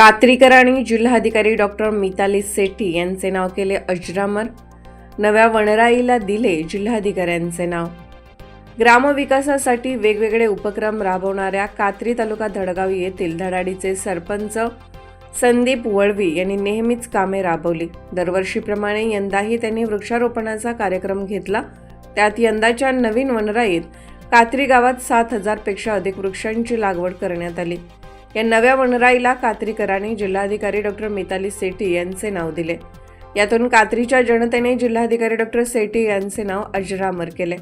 कात्रीकर आणि जिल्हाधिकारी डॉक्टर मिताली सेठी यांचे नाव केले अजरामर. नव्या वनराईला दिले जिल्हाधिकाऱ्यांचे नाव. ग्रामविकासासाठी वेगवेगळे उपक्रम राबवणाऱ्या कात्री तालुका धडगाव येथील धडाडीचे सरपंच संदीप वळवी यांनी नेहमीच कामे राबवली. दरवर्षीप्रमाणे यंदाही त्यांनी वृक्षारोपणाचा कार्यक्रम घेतला. त्यात यंदाच्या नवीन वनराईत कात्री गावात सात हजारपेक्षा अधिक वृक्षांची लागवड करण्यात आली. या नव्या वनराईला कात्रीकरांनी जिल्हाधिकारी डॉक्टर मिताली सेठी यांचे नाव दिले. यातून कात्रीच्या जनतेने जिल्हाधिकारी डॉक्टर सेठी यांचे नाव अजरामर केले.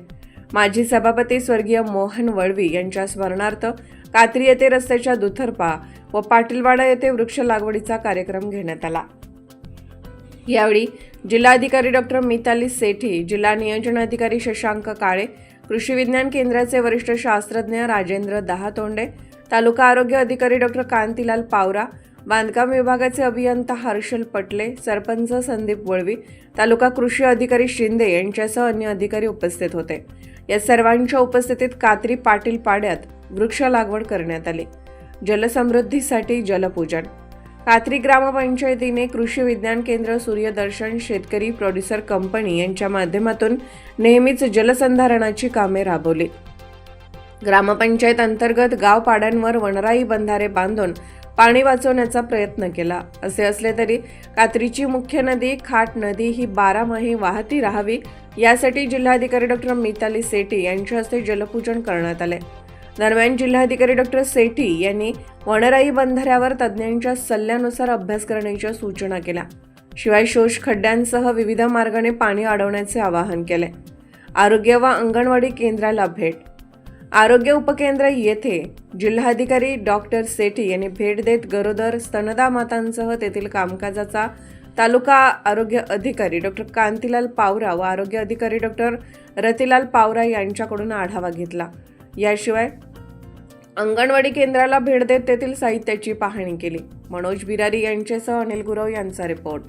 माजी सभापती स्वर्गीय मोहन वळवी यांच्या स्मरणार्थ कात्री येथे रस्त्याच्या दुथरपा व पाटीलवाडा येथे वृक्ष लागवडीचा कार्यक्रम घेण्यात आला. यावेळी जिल्हाधिकारी डॉक्टर मिताली सेठी जिल्हा नियोजन अधिकारी शशांक काळे कृषी विज्ञान केंद्राचे वरिष्ठ शास्त्रज्ञ राजेंद्र दहातोंडे तालुका आरोग्य अधिकारी डॉक्टर कांतीलाल पावरा बांधकाम विभागाचे अभियंता हर्षल पटले सरपंच संदीप वळवी तालुका कृषी अधिकारी शिंदे यांच्यासह अन्य अधिकारी उपस्थित होते. या सर्वांच्या उपस्थितीत कात्री पाटील पाड्यात वृक्ष लागवड करण्यात आली. जलसमृद्धीसाठी जलपूजन. कात्री ग्रामपंचायतीने कृषी विज्ञान केंद्र सूर्यदर्शन शेतकरी प्रोड्युसर कंपनी यांच्या माध्यमातून नेहमीच जलसंधारणाची कामे राबवली. ग्रामपंचायत अंतर्गत गाव पाड्यांवर वनराई बंधारे बांधून पाणी वाचवण्याचा प्रयत्न केला. असे असले तरी कात्रीची मुख्य नदी खाट नदी ही बारामाही वाहती राहावी यासाठी जिल्हाधिकारी डॉक्टर मिताली सेठी यांच्या हस्ते जलपूजन करण्यात आले. दरम्यान जिल्हाधिकारी डॉक्टर सेठी यांनी वनराई बंधाऱ्यावर तज्ज्ञांच्या सल्ल्यानुसार अभ्यास करण्याच्या सूचना केल्या. शिवाय शोष खड्ड्यांसह विविध मार्गाने पाणी अडवण्याचे आवाहन केले. आरोग्य व अंगणवाडी केंद्राला भेट आरोग्य उपकेंद्र येथे जिल्हाधिकारी डॉक्टर सेठी यांनी भेट देत गरोदर स्तनदा मातांसह तेथील कामकाजाचा तालुका आरोग्य अधिकारी डॉक्टर कांतीलाल पावरा व आरोग्य अधिकारी डॉक्टर रतिलाल पावरा यांच्याकडून आढावा घेतला. याशिवाय अंगणवाडी केंद्राला भेट देत तेथील साहित्याची पाहणी केली. मनोज बिरारी यांच्यासह अनिल गुरव यांचा रिपोर्ट.